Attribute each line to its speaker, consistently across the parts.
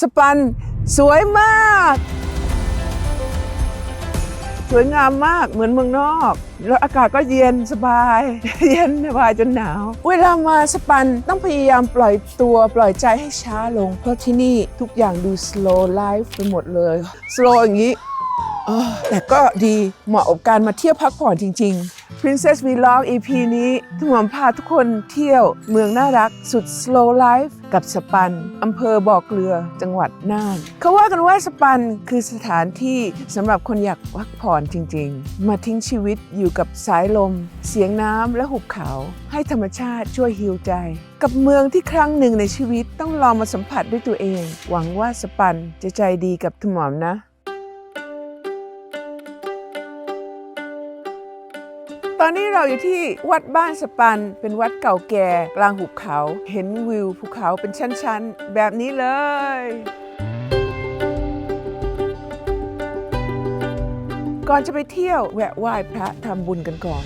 Speaker 1: สปันสวยมาก สวยงามมากเหมือนเมืองนอกแล้วอากาศก็เย็นสบาย เย็นสบายจนหนาว เวลามาสปันต้องพยายามปล่อยตัวปล่อยใจให้ช้าลง เพราะที่นี่ทุกอย่างดู slow life ไปหมดเลย slow อย่างนี้แต่ก็ดีเหมาะกับการมาเที่ยวพักผ่อนจริง ๆ Princess We Love EP นี้ทุกหมพาทุกคนเที่ยวเมืองน่ารักสุด slow life กับสปันอำเภอบ่อเกลือจังหวัดน่าน เขาว่ากันว่าสปันคือสถานที่สำหรับคนอยากพักผ่อนจริงๆ มาทิ้งชีวิตอยู่กับสายลม เสียงน้ำและหุบเขา ให้ธรรมชาติช่วยฮิวใจ กับเมืองที่ครั้งหนึ่งในชีวิตต้องลองมาสัมผัสด้วยตัวเอง หวังว่าสปันจะใจดีกับทุกหมอมนะ ตอนนี้เราอยู่ที่วัดบ้านสปัน เป็นวัดเก่าแก่กลางหุบเขา เห็นวิวภูเขาเป็นชั้นๆ แบบนี้เลยก่อนจะไปเที่ยวแวะไหว้พระทำบุญกันก่อน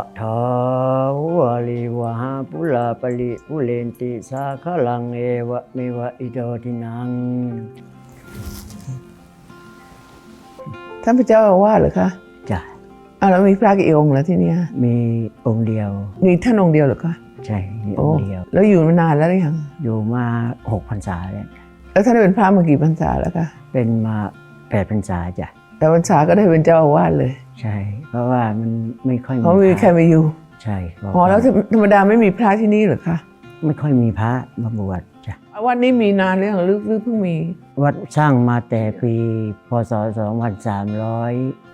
Speaker 1: ะ
Speaker 2: ถาวาลิวหาปุลาปลิปุเรนติสาคลังเอวะเมวะอิโดทินัง
Speaker 1: ท่านพระเจ้าอาวาสเหรอคะ
Speaker 2: จ้ะ
Speaker 1: อ้าวแล้วมีพระกี่องค์แล้วที่เนี่ย
Speaker 2: มีองค์เดียว
Speaker 1: มีท่านองค์เดียวเหรอคะ
Speaker 2: ใช่มีอ
Speaker 1: โอ้
Speaker 2: งค์เดียว
Speaker 1: แล้วอยู่มานานแล้วหรือยัง
Speaker 2: อยู่มาหกพรรษาแล้ว
Speaker 1: แล้วท่านเป็นพระมากี่พรรษาแล้วคะ
Speaker 2: เป็นมาแปดพรรษาจ้ะ
Speaker 1: แต่พรรษาก็ได้เป็นเจ้าอาวาสเลย
Speaker 2: ใช่ เพราะว่ามันไม่ค่อยมี
Speaker 1: เพราะไม่มีใคร
Speaker 2: พระ
Speaker 1: มาอยู่
Speaker 2: ใช่เพราะ
Speaker 1: อ๋อแล้วธรรมดาไม่มีพระที่นี่เหรอคะ
Speaker 2: ไม่ค่อยมีพระมาบวชจ้ะ
Speaker 1: วันนี้มีนานหรือยังหรือหรือเพิ่งมี
Speaker 2: วัดสร้างมาแต่ปีพศ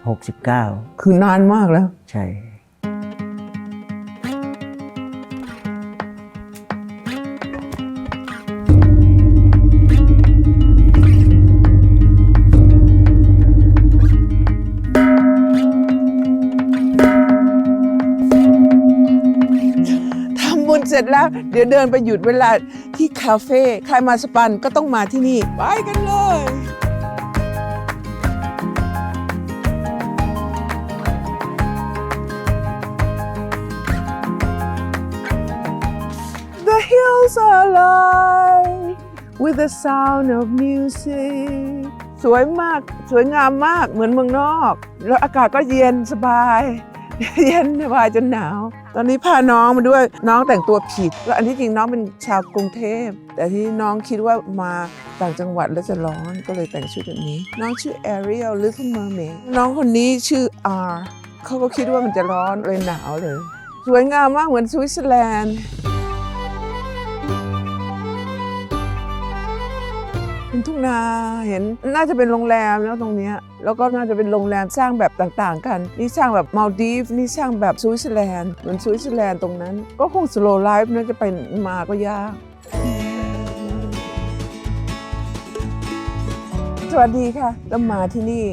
Speaker 2: 2369
Speaker 1: คือนานมากแล้ว
Speaker 2: ใช่
Speaker 1: เสร็จแล้ว เดี๋ยวเดินไปหยุดเวลาที่คาเฟ่ใครมาสปันก็ต้องมาที่นี่ ไปกันเลย The hills are alive with the sound of music สวยมาก สวยงามมากเหมือนเมืองนอก แล้วอากาศก็เย็นสบาย เย็นสบายจนหนาว ตอนนี้พาน้องมาด้วยน้องแต่งตัวผิดแล้วอันที่จริงน้องเป็นชาวกรุงเทพ แต่ที่น้องคิดว่ามาต่างจังหวัดแล้วจะร้อนก็เลยแต่งชุดแบบนี้ น้องชื่อ Ariel Little Mermaid น้องคนนี้ชื่อ R เขาก็คิดว่ามันจะร้อนเลยหนาวเลย สวยงามมากเหมือนสวิตเซอร์แลนด์ ทุ่งนาเห็นน่าจะเป็นโรงแรมแล้วตรงเนี้ยแล้วก็น่าจะเป็นโรงแรมสร้างแบบต่างๆ กัน นี่สร้างแบบมาลดีฟนี่สร้างแบบสวิตเซอร์แลนด์เหมือนสวิตเซอร์แลนด์ตรงนั้น ก็คงสโลไลฟ์น่าจะไปมาก็ยากสวัสดีค่ะแล้วมาที่นี่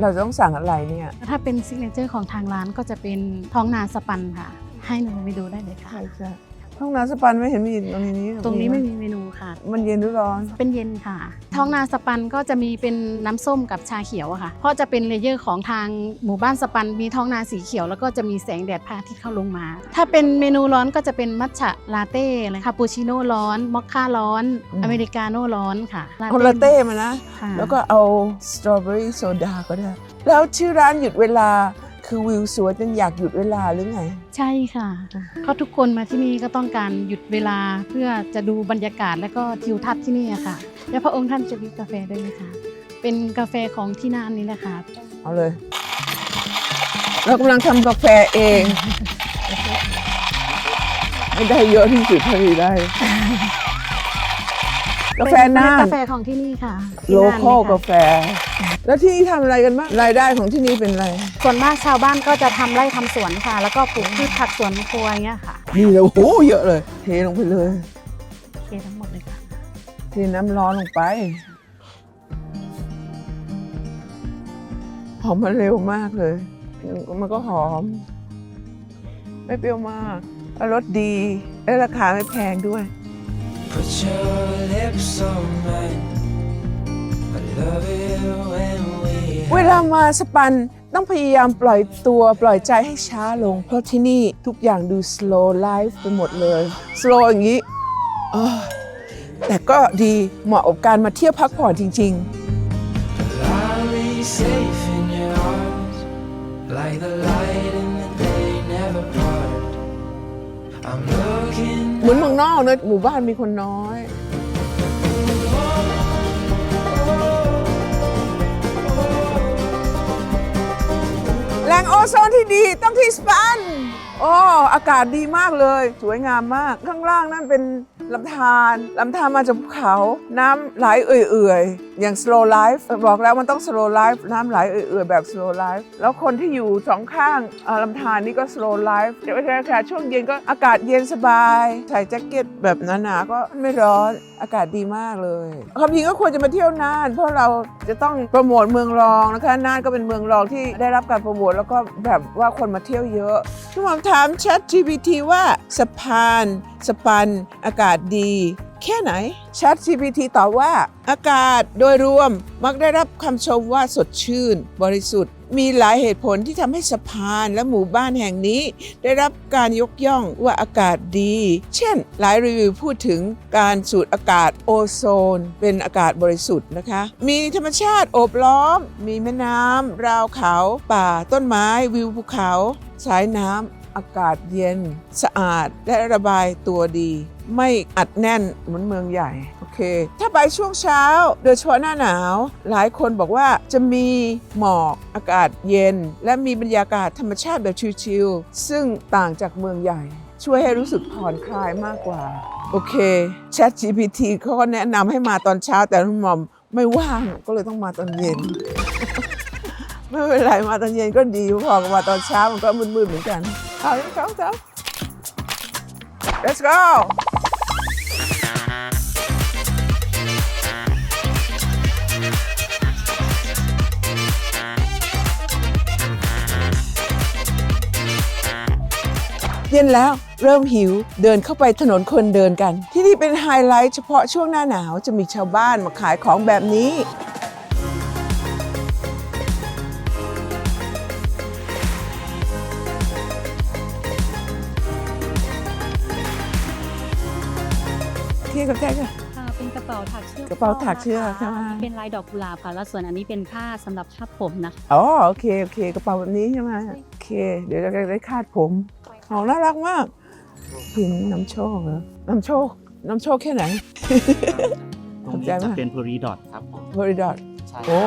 Speaker 1: เราจะต้องสั่งอะไรเนี่ย
Speaker 3: ถ้าเป็นซิกเนเจอร์ของทางร้านก็จะเป็นท้องนาสปันค่ะ ให้หนูไปดูได้เลยค่ะ
Speaker 1: ใช่ใช่ ห้องน้ำสปันไม่เห็นมีตรงนี้
Speaker 3: ตรงนี้ไม่มีเมนูค่ะ
Speaker 1: มันเย็นหรือร้อน
Speaker 3: เป็นเย็นค่ะ ท้องนาสปันก็จะมีเป็นน้ำส้มกับชาเขียวอะค่ะ เพราะจะเป็นเลเยอร์ของทางหมู่บ้านสปัน มีท้องนาสีเขียวแล้วก็จะมีแสงแดดพระอาทิตย์เข้าลงมา ถ้าเป็นเมนูร้อนก็จะเป็นมัทฉะลาเต้เลยคาปูชิโน่ร้อนมอคค่าร้อน
Speaker 1: อืม
Speaker 3: อเมริกาโน่ร้อนค่ะ
Speaker 1: เอาลาเต้มานะ
Speaker 3: ค่ะ
Speaker 1: แล้วก็เอาสตรอเบอรี่โซดาก็ได้ แล้วชื่อร้านหยุดเวลา คือวิวสวยจนอยากหยุดเวลาหรือไง
Speaker 3: ใช่ค่ะ เพราะทุกคนมาที่นี่ก็ต้องการหยุดเวลาเพื่อจะดูบรรยากาศและก็ทิวทัศน์ที่นี่อะค่ะ และพระองค์ท่านจะมีกาแฟด้วยไหมคะเป็นกาแฟของที่น่านนี่แหละค่ะ
Speaker 1: เอาเลย เรากำลังทำกาแฟเอง ไม่ได้เยอะที่สุดเท่าที่ได้ กาแฟน่าน
Speaker 3: เป็เมล็ดกาแฟของที่นี่ค่ะที่
Speaker 1: โล
Speaker 3: น่าน
Speaker 1: คอล
Speaker 3: นี่
Speaker 1: กา
Speaker 3: ค่ะ
Speaker 1: แฟ แล้วที่นี่ทำอะไรกันบ้างรายได้ของที่นี่เป็นอะไร
Speaker 3: ส่วนมากชาวบ้านก็จะทำไร่ทำสวนค่ะ แล้วก็ปลูกพืชผักสวนครัวอย่างเงี้ยค่ะ
Speaker 1: นี่เลยโอ้โหเยอะเลย เทลงไปเลย
Speaker 3: โอเคทั้งหมดเลยค่ะ
Speaker 1: เทน้ำร้อนลงไปหอมมันเร็วมากเลย มันก็หอม ไม่เปรี้ยวมากแล้วรสดีและราคาไม่แพงด้วย
Speaker 4: Put your lips on mine. I love it when we
Speaker 1: เวลามาสปันต้องพยายามปล่อยตัวปล่อยใจให้ช้าลง เพราะที่นี่ทุกอย่างดู slow life ไปหมดเลย slow อย่างนี้อ้อแต่ก็ดีเหมาะกับการมาเที่ยวพักผ่อนจริง
Speaker 4: I'll be safe in your arms, like the light in the day never part. I'm looking
Speaker 1: ๆ เหมือนเมืองนอกเนอะหมู่บ้านมีคนน้อย แหล่งโอโซนที่ดีต้องที่สปันโอ้อากาศดีมากเลย สวยงามมาก ข้างล่างนั่นเป็น ลำธารลำธารมาจากภูเขาน้ำไหลเอื่อยๆ อย่าง slow life บอกแล้วมันต้อง slow life น้ำไหลเอื่อยๆ แบบ slow life แล้วคนที่อยู่สองข้างลำธารนี่ก็ slow life เดี๋ยว่าแค่ช่วงเย็นก็อากาศเย็นสบาย ใส่แจ็คเก็ตแบบหนาๆก็ไม่ร้อนอากาศดีมากเลยความจริงก็ควรจะมาเที่ยวน่าน เพราะเราจะต้องโปรโมทเมืองรองนะคะน่านก็เป็นเมืองรองที่ได้รับการโปรโมทแล้วก็แบบว่าคนมาเที่ยวเยอะทุกคนถาม Chat GPT ว่าสะพานสปัน อากาศดี แค่ไหน Chat GPT ตอบว่า อากาศโดยรวมมักได้รับคำชมว่าสดชื่น บริสุทธิ์ มีหลายเหตุผลที่ทำให้สะพานและหมู่บ้านแห่งนี้ ได้รับการยกย่องว่าอากาศดี เช่น หลายรีวิวพูดถึงการสูดอากาศโอโซน เป็นอากาศบริสุทธิ์นะคะ มีธรรมชาติโอบล้อม มีแม่น้ำราวเขา ป่า ต้นไม้ วิวภูเขา สายน้ำอากาศเย็น สะอาดและระบายตัวดี ไม่อัดแน่นเหมือนเมืองใหญ่ เค ถ้าไปช่วงเช้า โดยเฉพาะหน้าหนาว หลายคนบอกว่าจะมีหมอกอากาศเย็น และมีบรรยากาศธรรมชาติแบบชิลๆซึ่งต่างจากเมืองใหญ่ ช่วยให้รู้สึกผ่อนคลายมากกว่า โอเค Chat GPT เขาก็แนะนำให้มาตอนเช้าแต่คุณหมอมไม่ว่างก็เลยต้องมาตอนเย็น ไม่เป็นไรมาตอนเย็นก็ดีพอกับมาตอนเช้ามันก็มืดๆเหมือนกันเอาเช้าเช้า let's go เย็นแล้วเริ่มหิวเดินเข้าไปถนนคนเดินกัน ที่นี่เป็นไฮไลท์เฉพาะช่วงหน้าหนาวจะมีชาวบ้านมาขายของแบบนี้ที่กับแจ๊กอะ
Speaker 5: ค่ะเป็นกระเป๋าถักเชือก
Speaker 1: กระเป๋าถักเชือกใช่ไหม
Speaker 5: เป็นลายดอกกุหลาบค่ะ แล้วส่วนอันนี้เป็นผ้าสำหรับคาดผมนะคะ
Speaker 1: อ๋อโอเคโอเค กระเป๋าแบบนี้ใช่ไหมโอเค เดี๋ยวจะได้คาดผม ของน่ารักมากหินน้ำโชคเหรอน้ำโชค น้ำโชคแค่ไหน
Speaker 6: ตรง
Speaker 1: ขอบใจ
Speaker 6: นี้จะ
Speaker 1: มาก
Speaker 6: เป็นพรีดอทครับผม
Speaker 1: บริดอท
Speaker 6: ใช่
Speaker 1: โอ้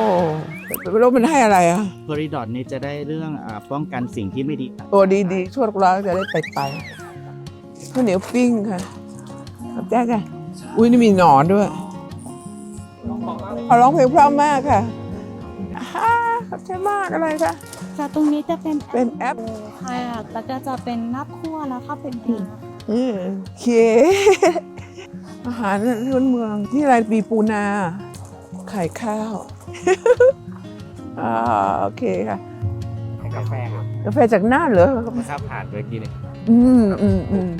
Speaker 1: แล้วมันให้อะไรอะ
Speaker 6: พรีดอทนี่จะได้เรื่องอาป้องกันสิ่งที่ไม่ดีต่าง
Speaker 1: โอ้ดีดีๆช่วยเราจะได้ไปไปข้าวเหนียวปิ้งค่ะขอบใจค่ะอุ้ยนี่มีหนอนด้วยเอาร้องเพลงเพราะมากค่ะฮ่าขอบใจมากอะไรคะ
Speaker 7: ค่ะตรงนี้จะเป็น
Speaker 1: เป็นแอป
Speaker 7: ค่ะแล้วก็จะเป็นนับคั่วแล้วก็เป็นปีก
Speaker 1: อืมโอเค อาหารพื้นเมืองที่อะไรปีปูนา ไข่ข้าวอ่าโอเคค่ะ
Speaker 6: กาแฟครับ
Speaker 1: กาแฟจากน่านเหรอ
Speaker 6: มาข้าวผ่านโดยที่เนี่ย
Speaker 1: อืมอืมอืม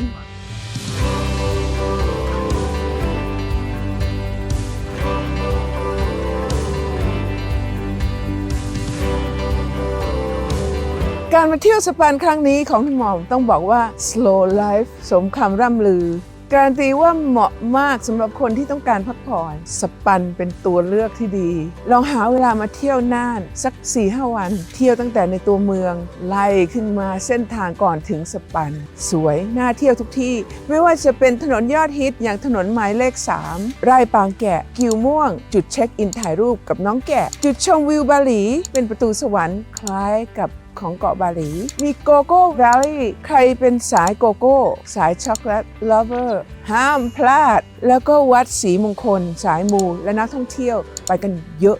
Speaker 1: การมาเที่ยวสปันครั้งนี้ของคุณหมอมต้องบอกว่า slow life สมคำร่ำลือ การันตีว่าเหมาะมากสำหรับคนที่ต้องการพักผ่อน สปันเป็นตัวเลือกที่ดี ลองหาเวลามาเที่ยวน่านสัก 4-5 วัน เที่ยวตั้งแต่ในตัวเมือง ไล่ขึ้นมาเส้นทางก่อนถึงสปัน สวยน่าเที่ยวทุกที่ ไม่ว่าจะเป็นถนนยอดฮิตอย่างถนนหมายเลข 3 ไร่ปางแกะ กิวม่วง จุดเช็คอินถ่ายรูปกับน้องแกะ จุดชมวิวบาหลี เป็นประตูสวรรค์คล้ายกับ ของเกาะบาหลี มีโกโก้ v ล l ี y ใครเป็นสายโกโก้ สายช็อกโกแลต l ลเวอร์ห้ามพลาด แล้วก็วัดสีมงคล สายมู และนักท่องเที่ยวไปกันเยอะ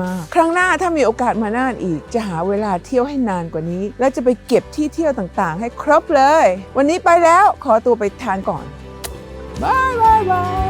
Speaker 1: มาก ๆ ครั้งหน้าถ้ามีโอกาสมาน่านอีก จะหาเวลาเที่ยวให้นานกว่านี้ และจะไปเก็บที่เที่ยวต่างๆ ให้ครบเลย วันนี้ไปแล้วขอตัวไปทานก่อนบายบายบาย